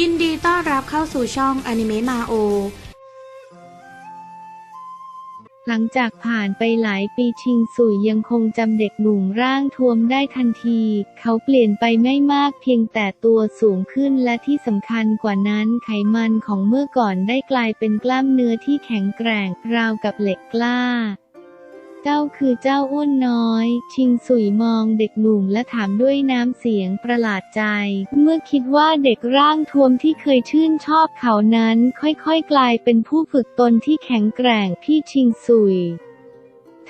ยินดีต้อนรับเข้าสู่ช่องอนิเมะมาโอ หลังจากผ่านไปหลายปีชิงสุยยังคงจำเด็กหนุ่มร่างทวมได้ทันที เขาเปลี่ยนไปไม่มากเพียงแต่ตัวสูงขึ้นและที่สำคัญกว่านั้นไขมันของเมื่อก่อนได้กลายเป็นกล้ามเนื้อที่แข็งแกร่งราวกับเหล็กกล้า เจ้าคือเจ้าอ้วนน้อย ชิงสุยมองเด็กหนุ่มและถามด้วยน้ำเสียงประหลาดใจ เมื่อคิดว่าเด็กร่างทวมที่เคยชื่นชอบเขานั้น ค่อยๆกลายเป็นผู้ฝึกตนที่แข็งแกร่งพี่ชิงสุย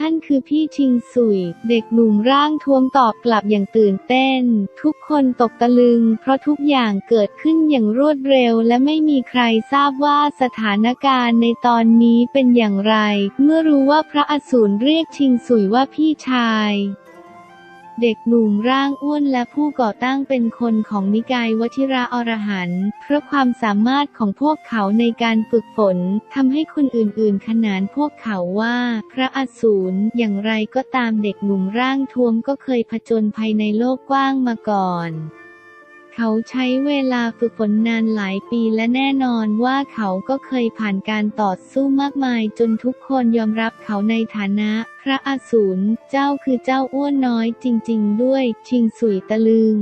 ท่านคือพี่ชิงสุย เด็กหนุ่มร่างทวมตอบกลับอย่างตื่นเต้น ทุกคนตกตะลึง เพราะทุกอย่างเกิดขึ้นอย่างรวดเร็ว และไม่มีใครทราบว่าสถานการณ์ในตอนนี้เป็นอย่างไร เมื่อรู้ว่าพระอสูรเรียกชิงสุยว่าพี่ชาย เด็กหนุ่มร่างอ้วนและผู้ก่อตั้งเป็นคนของนิกายวชิระอรหันต์เพราะความสามารถของพวกเขาในการฝึกฝนทำให้คนอื่นๆ ขนานพวกเขาว่า พระอสูรอย่างไรก็ตามเด็กหนุ่มร่างทวมก็เคยผจญภัยในโลกกว้างมาก่อน เขาใช้เวลาฝึกฝนนานหลายปีและแน่นอนว่าเขาก็เคยผ่านการต่อสู้มากมายจนทุกคนยอมรับเขาในฐานะ พระอสูรเจ้าคือเจ้าอ้วนน้อยจริง ๆ ด้วย ชิงสุยตะลึง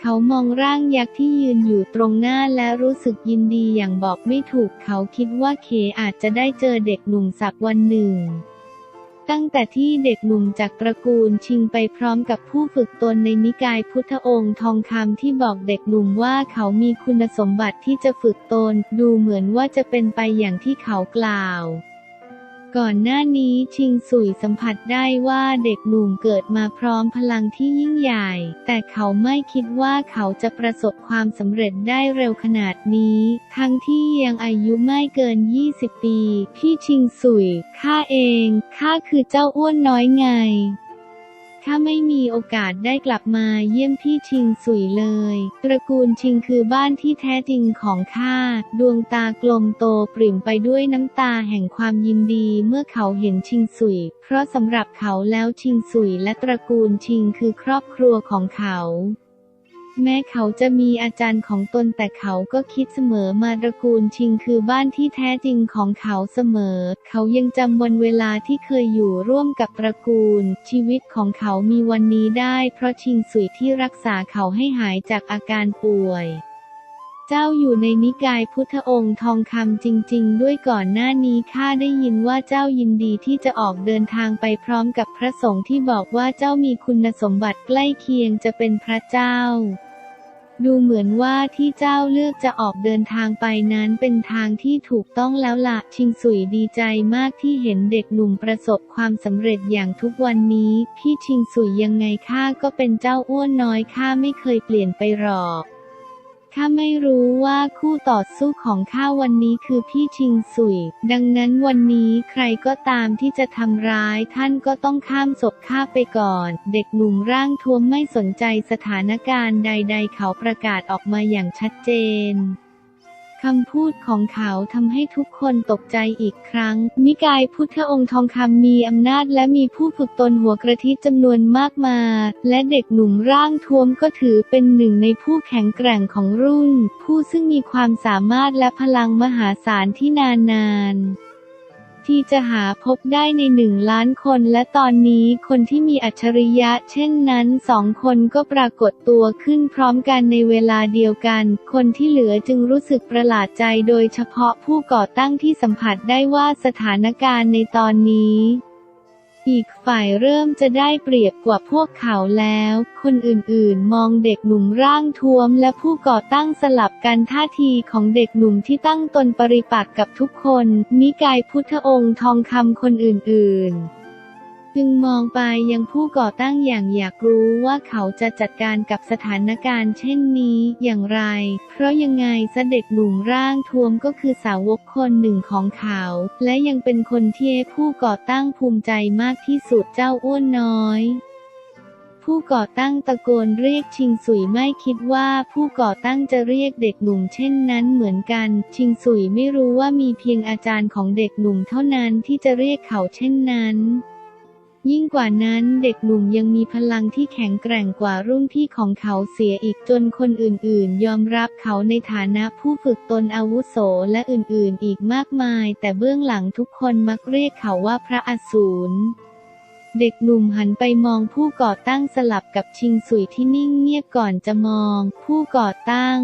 เขามองร่างยักษ์ที่ยืนอยู่ตรงหน้าและรู้สึกยินดีอย่างบอกไม่ถูกเขาคิดว่าเคอาจจะได้เจอเด็กหนุ่มสักวันหนึ่ง ตั้งแต่ที่เด็กหนุ่มจากตระกูลชิงไปพร้อมกับผู้ฝึกตนในนิกายพุทธองค์ทองคำที่บอกเด็กหนุ่มว่าเขามีคุณสมบัติที่จะฝึกตน ดูเหมือนว่าจะเป็นไปอย่างที่เขากล่าว ก่อนหน้านี้ชิงสุยสัมผัสได้ว่าเด็กหนุ่มเกิดมาพร้อมพลังที่ยิ่งใหญ่ แต่เขาไม่คิดว่าเขาจะประสบความสำเร็จได้เร็วขนาดนี้ ทั้งที่ยังอายุไม่เกิน 20 ปี พี่ชิงสุยข้าเองข้าคือเจ้าอ้วนน้อยไง ข้าไม่มีโอกาสได้กลับมาเยี่ยมพี่ชิงสุยเลย ตระกูลชิงคือบ้านที่แท้จริงของข้า ดวงตากลมโตปริ่มไปด้วยน้ำตาแห่งความยินดีเมื่อเขาเห็นชิงสุย เพราะสำหรับเขาแล้วชิงสุยและตระกูลชิงคือครอบครัวของเขา แม้เขาจะมีอาจารย์ของตนแต่เขาก็คิดเสมอมาตระกูลชิงคือบ้านที่แท้จริงของเขาเสมอ เขายังจำวันเวลาที่เคยอยู่ร่วมกับตระกูล ชีวิตของเขามีวันนี้ได้ เพราะชิงสุยที่รักษาเขาให้หายจากอาการป่วย เจ้าอยู่ในนิกายพุทธองค์ทองคำจริง ๆ ด้วยก่อนหน้านี้ข้าได้ยินว่าเจ้ายินดีที่จะออกเดินทางไปพร้อมกับพระสงฆ์ที่บอกว่าเจ้ามีคุณสมบัติใกล้เคียงจะเป็นพระเจ้า ดูเหมือนว่าที่เจ้าเลือกจะออกเดินทางไปนั้นเป็นทางที่ถูกต้องแล้วละชิงสุยดีใจมากที่เห็นเด็กหนุ่มประสบความสำเร็จอย่างทุกวันนี้ พี่ชิงสุยยังไงข้าก็เป็นเจ้าอ้วนน้อยข้าไม่เคยเปลี่ยนไปหรอก ข้าไม่รู้ว่าคู่ต่อสู้ของข้าวันนี้คือพี่ชิงสุย ดังนั้นวันนี้ใครก็ตามที่จะทำร้ายท่านก็ต้องข้ามศพข้าไปก่อน เด็กหนุ่มร่างทวมไม่สนใจสถานการณ์ใด ๆ เขาประกาศออกมาอย่างชัดเจน คำพูดของเขาทำให้ทุกคนตกใจอีกครั้ง นิกายพุทธองค์ทองคำมีอำนาจและมีผู้ฝึกตนหัวกระทิจำนวนมากมา และเด็กหนุ่มร่างท้วมก็ถือเป็นหนึ่งในผู้แข็งแกร่งของรุ่น ผู้ซึ่งมีความสามารถและพลังมหาศาลที่นานนาน ที่จะหาพบได้ในหนึ่งล้านคนและตอนนี้คนที่มีอัจฉริยะ เช่นนั้นสองคนก็ปรากฏตัวขึ้นพร้อมกันในเวลาเดียวกัน คนที่เหลือจึงรู้สึกประหลาดใจโดยเฉพาะผู้ก่อตั้งที่สัมผัสได้ว่าสถานการณ์ในตอนนี้ อีกฝ่ายเริ่มจะได้เปรียบกว่าพวกเขาแล้ว คนอื่นๆ มองเด็กหนุ่มร่างทวมและผู้ก่อตั้งสลับกันท่าทีของเด็กหนุ่มที่ตั้งตนปริปักษ์กับทุกคน นิกายพุทธองค์ทองคำคนอื่นๆ จึงมองไปยังผู้ก่อตั้งอย่างอยากรู้ว่าเขาจะจัดการกับสถานการณ์เช่นนี้อย่างไร เพราะยังไงซะเด็กหนุ่มร่างทวมก็คือสาวกคนหนึ่งของเขา และยังเป็นคนที่ผู้ก่อตั้งภูมิใจมากที่สุดเจ้าอ้วนน้อยผู้ก่อตั้งตะโกนเรียกชิงสุยไม่คิดว่าผู้ก่อตั้งจะเรียกเด็กหนุ่มเช่นนั้นเหมือนกัน ชิงสุยไม่รู้ว่ามีเพียงอาจารย์ของเด็กหนุ่มเท่านั้นที่จะเรียกเขาเช่นนั้น ยิ่งกว่านั้นเด็กหนุ่มยังมีพลังที่แข็งแกร่งกว่ารุ่นพี่ของเขาเสียอีกจนคนอื่นๆ ยอมรับเขาในฐานะผู้ฝึกตนอาวุโสและอื่นๆ อีกมากมาย แต่เบื้องหลังทุกคนมักเรียกเขาว่าพระอสูรเด็กหนุ่มหันไปมองผู้ก่อตั้งสลับกับชิงสุยที่นิ่งเงียบก่อนจะมอง ผู้ก่อตั้ง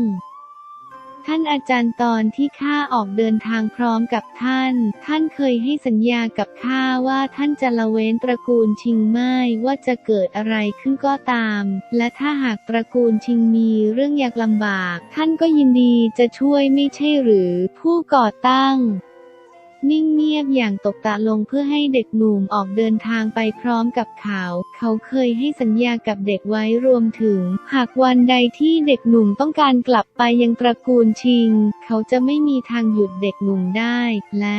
ท่านอาจารย์ตอนที่ข้าออกเดินทางพร้อมกับท่าน ท่านเคยให้สัญญากับข้าว่าท่านจะละเว้นตระกูลชิงไม่ว่าจะเกิดอะไรขึ้นก็ตาม และถ้าหากตระกูลชิงมีเรื่องยากลำบาก ท่านก็ยินดีจะช่วยไม่ใช่หรือผู้ก่อตั้ง นิ่งเงียบอย่างตกตะลงเพื่อให้เด็กหนุ่มออกเดินทางไปพร้อมกับเขา เขาเคยให้สัญญากับเด็กไว้รวมถึง หากวันใดที่เด็กหนุ่มต้องการกลับไปยังตระกูลชิง เขาจะไม่มีทางหยุดเด็กหนุ่มได้ และ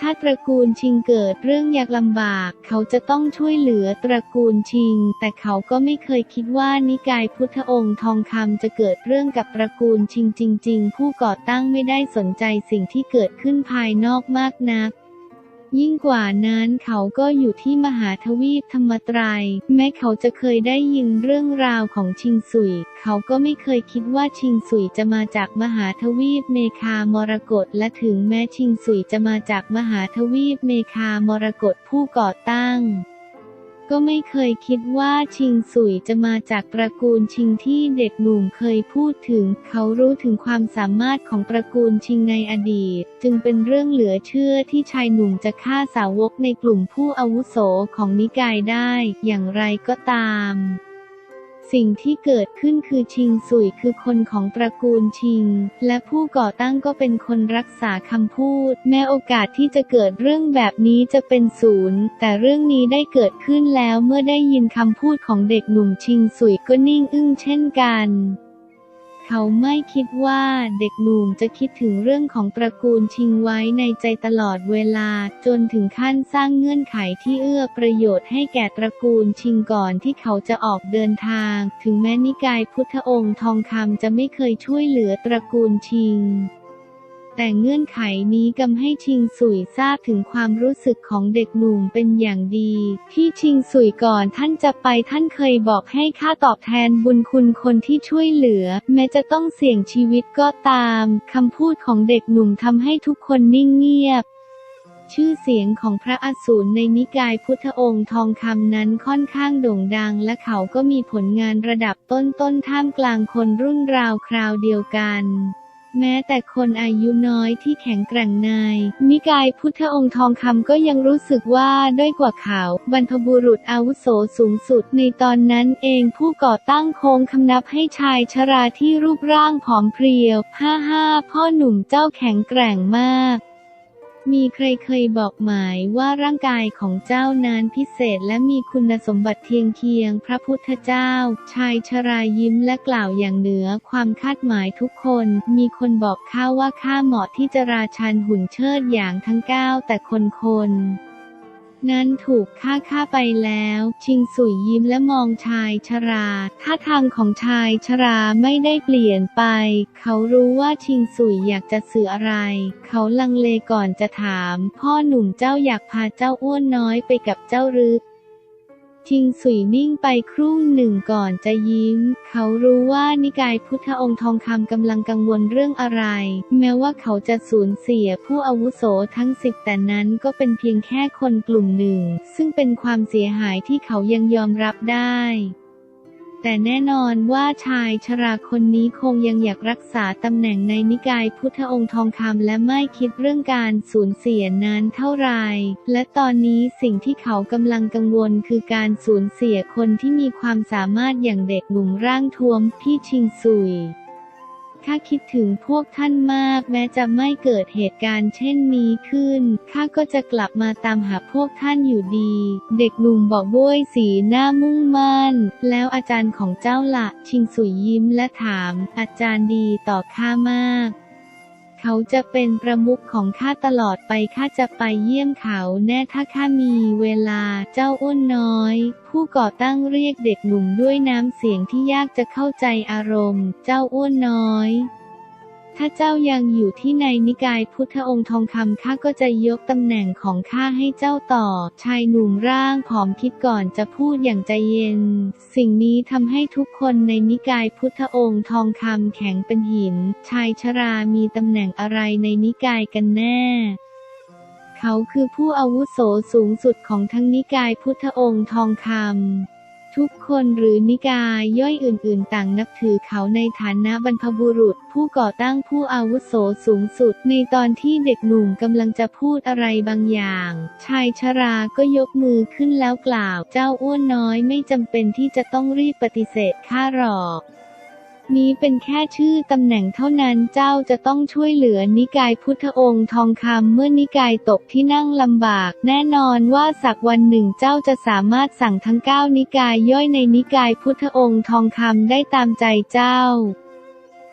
ถ้าตระกูลชิงเกิดเรื่องยากลำบาก เขาจะต้องช่วยเหลือตระกูลชิง แต่เขาก็ไม่เคยคิดว่านิกายพุทธองค์ทองคำจะเกิดเรื่องกับตระกูลชิงจริง ๆ ผู้ก่อตั้งไม่ได้สนใจสิ่งที่เกิดขึ้นภายนอกมากนัก ยิ่งกว่านั้นเขาก็อยู่ที่มหาทวีปธรรมไตรยแม้เขาจะเคยได้ยินเรื่องราวของชิงสุย เขาก็ไม่เคยคิดว่าชิงสุยจะมาจากมหาทวีปเมคามรกตและถึงแม้ชิงสุยจะมาจากมหาทวีปเมคามรกตผู้ก่อตั้ง ก็ไม่เคยคิดว่าชิงสุยจะมาจากตระกูลชิงที่เด็กหนุ่มเคยพูดถึง เขารู้ถึงความสามารถของตระกูลชิงในอดีต จึงเป็นเรื่องเหลือเชื่อที่ชายหนุ่มจะฆ่าสาวกในกลุ่มผู้อาวุโสของนิกายได้ อย่างไรก็ตาม สิ่งที่เกิดขึ้นคือชิงสุยคือคนของตระกูลชิง และผู้ก่อตั้งก็เป็นคนรักษาคำพูด แม้โอกาสที่จะเกิดเรื่องแบบนี้จะเป็นศูนย์ แต่เรื่องนี้ได้เกิดขึ้นแล้วเมื่อได้ยินคำพูดของเด็กหนุ่มชิงสุยก็นิ่งอึ้งเช่นกัน เขาไม่คิดว่าเด็กหนุ่มจะคิดถึงเรื่องของตระกูลชิงไว้ในใจตลอดเวลา จนถึงขั้นสร้างเงื่อนไขที่เอื้อประโยชน์ให้แก่ตระกูลชิงก่อนที่เขาจะออกเดินทาง ถึงแม้นิกายพุทธองค์ทองคำจะไม่เคยช่วยเหลือตระกูลชิง แต่เงื่อนไขนี้กำให้ชิงสุยทราบถึงความรู้สึกของเด็กหนุ่มเป็นอย่างดี ที่ชิงสุยก่อนท่านจะไปท่านเคยบอกให้ค่าตอบแทนบุญคุณคนที่ช่วยเหลือ แม้จะต้องเสี่ยงชีวิตก็ตามคำพูดของเด็กหนุ่มทำให้ทุกคนนิ่งเงียบชื่อเสียงของพระอสูรในนิกายพุทธองค์ทองคำนั้นค่อนข้างโด่งดัง และเขาก็มีผลงานระดับต้นๆท่ามกลางคนรุ่นราวคราวเดียวกัน แม้แต่คนอายุน้อยที่แข็งแกร่งใน นิกายพุทธองค์ทองคำก็ยังรู้สึกว่าด้อยกว่าเขา บรรพบุรุษอาวุโสสูงสุดในตอนนั้นเองผู้ก่อตั้งโค้งคำนับให้ชายชราที่รูปร่างผอมเพรียว ห้าห้าพ่อหนุ่มเจ้าแข็งแกร่งมาก มีใครเคยบอกหมายว่าร่างกายของเจ้านั้นพิเศษและมีคุณสมบัติเทียงเคียง พระพุทธเจ้า ชายชรายิ้มและกล่าวอย่างเหนือความคาดหมายทุกคน มีคนบอกข้าว่าข้าเหมาะที่จะราชันหุ่นเชิดอย่างทั้งเก้าแต่คนคน นั้นถูกฆ่าฆ่าไปแล้ว ชิงสุยยิ้มและมองชายชรา ท่าทางของชายชราไม่ได้เปลี่ยนไป เขารู้ว่าชิงสุยอยากจะสื่ออะไร เขาลังเลก่อนจะถาม พ่อหนุ่มเจ้าอยากพาเจ้าอ้วนน้อยไปกับเจ้าหรือ ชิงสุยนิ่งไปครู่หนึ่งก่อนจะยิ้ม เขารู้ว่านิกายพุทธองค์ทองคำกำลังกังวลเรื่องอะไร แม้ว่าเขาจะสูญเสียผู้อาวุโสทั้งสิบแต่นั้นก็เป็นเพียงแค่คนกลุ่มหนึ่ง ซึ่งเป็นความเสียหายที่เขายังยอมรับได้ แต่แน่นอนว่าชายชราคนนี้คงยังอยากรักษาตำแหน่งในนิกายพุทธองค์ทองคำและไม่คิดเรื่องการสูญเสียนั้นเท่าไรและตอนนี้สิ่งที่เขากำลังกังวลคือการสูญเสียคนที่มีความสามารถอย่างเด็กหนุ่มร่างท้วมพี่ชิงซุย ข้าคิดถึงพวกท่านมากแม้จะไม่เกิดเหตุการณ์เช่นนี้ขึ้น ข้าก็จะกลับมาตามหาพวกท่านอยู่ดี เด็กหนุ่มบอกด้วยสีหน้ามุ่งมั่น แล้วอาจารย์ของเจ้าละชิงสุยยิ้มและถาม อาจารย์ดีต่อข้ามาก เขาจะเป็นประมุขของข้าตลอดไปข้าจะไปเยี่ยมเขาแน่ถ้าข้ามีเวลาเจ้าอ้วนน้อย ผู้ก่อตั้งเรียกเด็กหนุ่มด้วยน้ำเสียงที่ยากจะเข้าใจอารมณ์ เจ้าอ้วนน้อย ถ้าเจ้ายังอยู่ที่ในนิกายพุทธองค์ทองคำข้าก็จะยกตำแหน่งของข้าให้เจ้าต่อ ชายหนุ่มร่างผอมคิดก่อนจะพูดอย่างใจเย็น สิ่งนี้ทำให้ทุกคนในนิกายพุทธองค์ทองคำแข็งเป็นหิน ชายชรามีตำแหน่งอะไรในนิกายกันแน่เขาคือผู้อาวุโสสูงสุดของทั้งนิกายพุทธองค์ทองคำ ทุกคนหรือนิกายย่อยอื่นๆ ต่างนับถือเขาในฐานะบรรพบุรุษ ผู้ก่อตั้งผู้อาวุโสสูงสุด ในตอนที่เด็กหนุ่มกำลังจะพูดอะไรบางอย่าง ชายชราก็ยกมือขึ้นแล้วกล่าว เจ้าอ้วนน้อยไม่จำเป็นที่จะต้องรีบปฏิเสธข้าหรอก นี้เป็นแค่ชื่อตำแหน่งเท่านั้นเจ้าจะต้องช่วยเหลือนิกายพุทธองค์ทองคำเมื่อนิกายตกที่นั่งลำบาก แน่นอนว่าสักวันหนึ่งเจ้าจะสามารถสั่งทั้งเก้านิกายย่อยในนิกายพุทธองค์ทองคำได้ตามใจเจ้า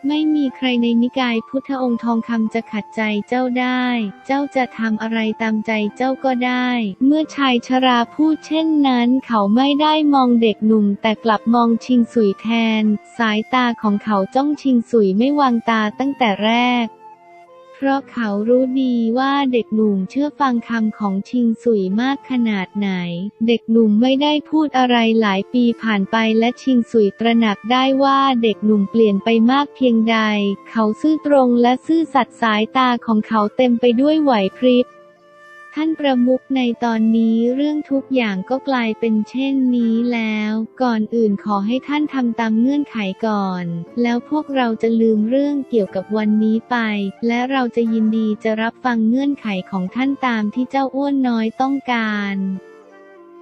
ไม่มีใครในนิกายพุทธองค์ทองคำจะขัดใจเจ้าได้ เจ้าจะทำอะไรตามใจเจ้าก็ได้ เมื่อชายชราพูดเช่นนั้นเขาไม่ได้มองเด็กหนุ่ม แต่กลับมองชิงสุยแทน สายตาของเขาจ้องชิงสุยไม่วางตาตั้งแต่แรก เพราะเขารู้ดีว่าเด็กหนุ่มเชื่อฟังคำของชิงสุยมากขนาดไหน เด็กหนุ่มไม่ได้พูดอะไรหลายปีผ่านไปและชิงสุยตระหนักได้ว่าเด็กหนุ่มเปลี่ยนไปมากเพียงใด เขาซื่อตรงและซื่อสัตย์สายตาของเขาเต็มไปด้วยไหวพริบ ท่านประมุขในตอนนี้เรื่องทุกอย่างก็กลายเป็นเช่นนี้แล้ว ก่อนอื่นขอให้ท่านทำตามเงื่อนไขก่อน แล้วพวกเราจะลืมเรื่องเกี่ยวกับวันนี้ไป และเราจะยินดีจะรับฟังเงื่อนไขของท่านตามที่เจ้าอ้วนน้อยต้องการ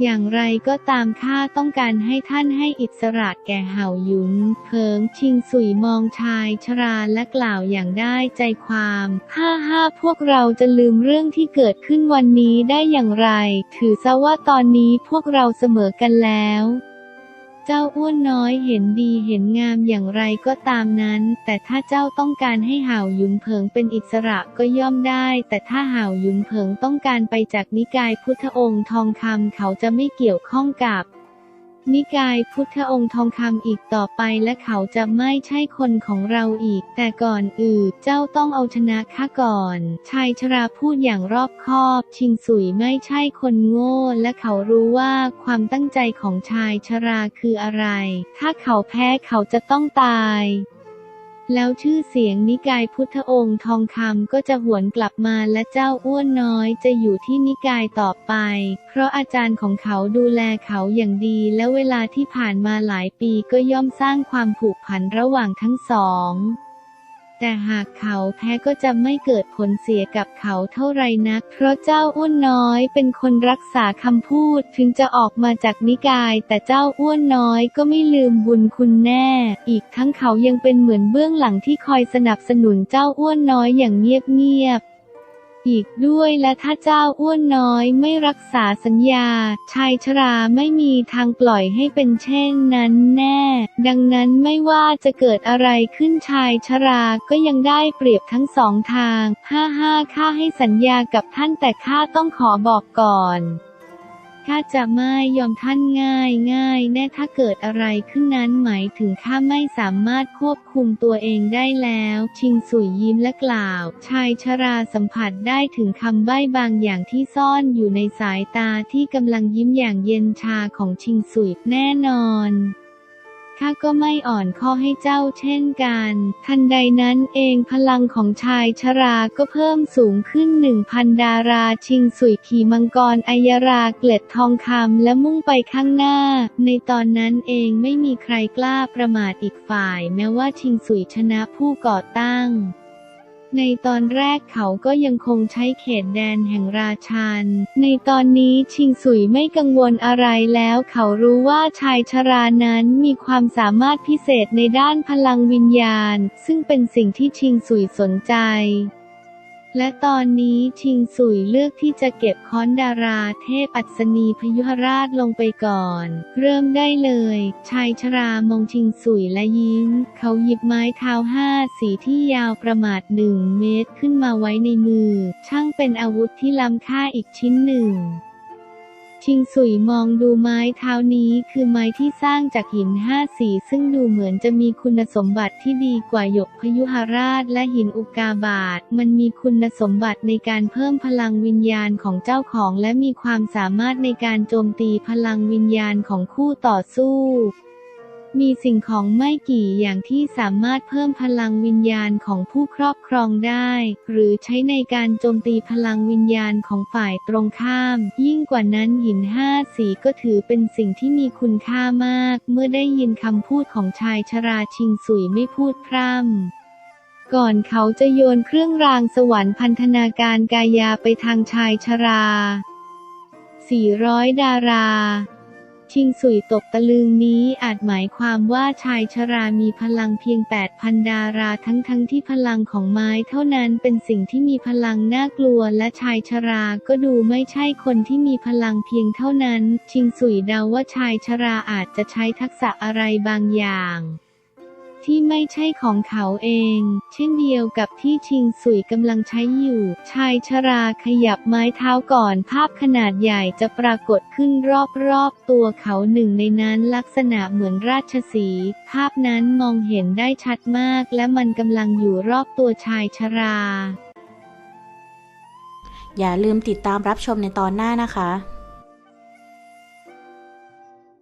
อย่างไรก็ตามข้าต้องการให้ท่านให้อิสระแก่เห่าหยุนเพิงชิงสุยมองชายชราและกล่าวอย่างได้ใจความห้าห้าพวกเราจะลืมเรื่องที่เกิดขึ้นวันนี้ได้อย่างไร ถือซะว่าตอนนี้พวกเราเสมอกันแล้ว เจ้าอ้วนน้อยเห็นดีเห็นงามอย่างไรก็ตามนั้น แต่ถ้าเจ้าต้องการให้ห่าวยุนเผิงเป็นอิสระก็ย่อมได้ แต่ถ้าห่าวยุนเผิงต้องการไปจากนิกายพุทธองค์ทองคำเขาจะไม่เกี่ยวข้องกับ นิกายพุทธองค์ทองคำอีกต่อไปและเขาจะไม่ใช่คนของเราอีก แต่ก่อนอื่นเจ้าต้องเอาชนะข้าก่อน ชายชราพูดอย่างรอบคอบ ชิงสุยไม่ใช่คนโง่ และเขารู้ว่าความตั้งใจของชายชราคืออะไร ถ้าเขาแพ้เขาจะต้องตาย แล้วชื่อเสียงนิกายพุทธองค์ทองคำก็จะหวนกลับมาและเจ้าอ้วนน้อยจะอยู่ที่นิกายต่อไป เพราะอาจารย์ของเขาดูแลเขาอย่างดีและเวลาที่ผ่านมาหลายปีก็ย่อมสร้างความผูกพันระหว่างทั้งสอง แต่หากเขาแพ้ก็จะไม่เกิดผลเสียกับเขาเท่าไรนัก เพราะเจ้าอ้วนน้อยเป็นคนรักษาคำพูดถึงจะออกมาจากนิกาย แต่เจ้าอ้วนน้อยก็ไม่ลืมบุญคุณแน่ อีกทั้งเขายังเป็นเหมือนเบื้องหลังที่คอยสนับสนุนเจ้าอ้วนน้อยอย่างเงียบๆ อีกด้วยและถ้าเจ้าอ้วนน้อยไม่รักษาสัญญา ชายชราไม่มีทางปล่อยให้เป็นเช่นนั้นแน่ ดังนั้นไม่ว่าจะเกิดอะไรขึ้นชายชราก็ยังได้เปรียบทั้งสองทาง ห้าห้าข้าให้สัญญากับท่านแต่ข้าต้องขอบอกก่อน ข้าจะไม่ยอมท่านง่ายง่ายแน่ถ้าเกิดอะไรขึ้นนั้นหมายถึงข้าไม่สามารถควบคุมตัวเองได้แล้ว ชิงสุยยิ้มและกล่าว ชายชราสัมผัสได้ถึงคำใบ้บางอย่างที่ซ่อนอยู่ในสายตาที่กำลังยิ้มอย่างเย็นชาของชิงสุยแน่นอน ข้าก็ไม่อ่อนข้อให้เจ้าเช่นกัน ทันใดนั้นเองพลังของชายชราก็เพิ่มสูงขึ้นหนึ่งพันดาราชิงสุยขี่มังกรอัยราเกล็ดทองคำและมุ่งไปข้างหน้า ในตอนนั้นเองไม่มีใครกล้าประมาทอีกฝ่าย แม้ว่าชิงสุยชนะผู้ก่อตั้ง ในตอนแรกเขาก็ยังคงใช้เขตแดนแห่งราชัน ในตอนนี้ชิงสุยไม่กังวลอะไรแล้วเขารู้ว่าชายชรานั้นมีความสามารถพิเศษในด้านพลังวิญญาณ ซึ่งเป็นสิ่งที่ชิงสุยสนใจ และตอนนี้ชิงสุยเลือกที่จะเก็บค้อนดาราเทพอัศนีพยุหราชลงไปก่อน เริ่มได้เลย ชายชรามองชิงสุยและยิ้ม เขาหยิบไม้เท้าห้าสีที่ยาวประมาณหนึ่งเมตรขึ้นมาไว้ในมือ ช่างเป็นอาวุธที่ล้ำค่าอีกชิ้นหนึ่ง ชิงสุยมองดูไม้เท้านี้คือไม้ที่สร้างจากหินห้าสีซึ่งดูเหมือนจะมีคุณสมบัติที่ดีกว่าหยกพยุหราชและหินอุกาบาต มันมีคุณสมบัติในการเพิ่มพลังวิญญาณของเจ้าของและมีความสามารถในการโจมตีพลังวิญญาณของคู่ต่อสู้ มีสิ่งของไม่กี่อย่างที่สามารถเพิ่มพลังวิญญาณของผู้ครอบครองได้ หรือใช้ในการโจมตีพลังวิญญาณของฝ่ายตรงข้าม ยิ่งกว่านั้นหินห้าสีก็ถือเป็นสิ่งที่มีคุณค่ามาก เมื่อได้ยินคำพูดของชายชราชิงสุยไม่พูดพร่ำก่อนเขาจะโยนเครื่องรางสวรรค์พันธนาการกายาไปทางชายชรา 400 ดารา ชิงสุยตกตะลึงนี้อาจหมายความว่าชายชรามีพลังเพียง 8,000 ดาราทั้งๆทที่พลังของไม้เท่านั้นเป็นสิ่งที่มีพลังน่ากลัวและชายชราก็ดูไม่ใช่คนที่มีพลังเพียงเท่านั้น ชิงสุยเดาว่าชายชราอาจจะใช้ทักษะอะไรบางอย่าง ที่ไม่ใช่ของเขาเอง เช่นเดียวกับที่ชิงสุยกำลังใช้อยู่ ชายชราขยับไม้เท้าก่อนภาพขนาดใหญ่จะปรากฏขึ้นรอบๆตัวเขาหนึ่งในนั้นลักษณะเหมือนราชสีห์ภาพนั้นมองเห็นได้ชัดมาก และมันกำลังอยู่รอบตัวชายชรา อย่าลืมติดตามรับชมในตอนหน้านะคะ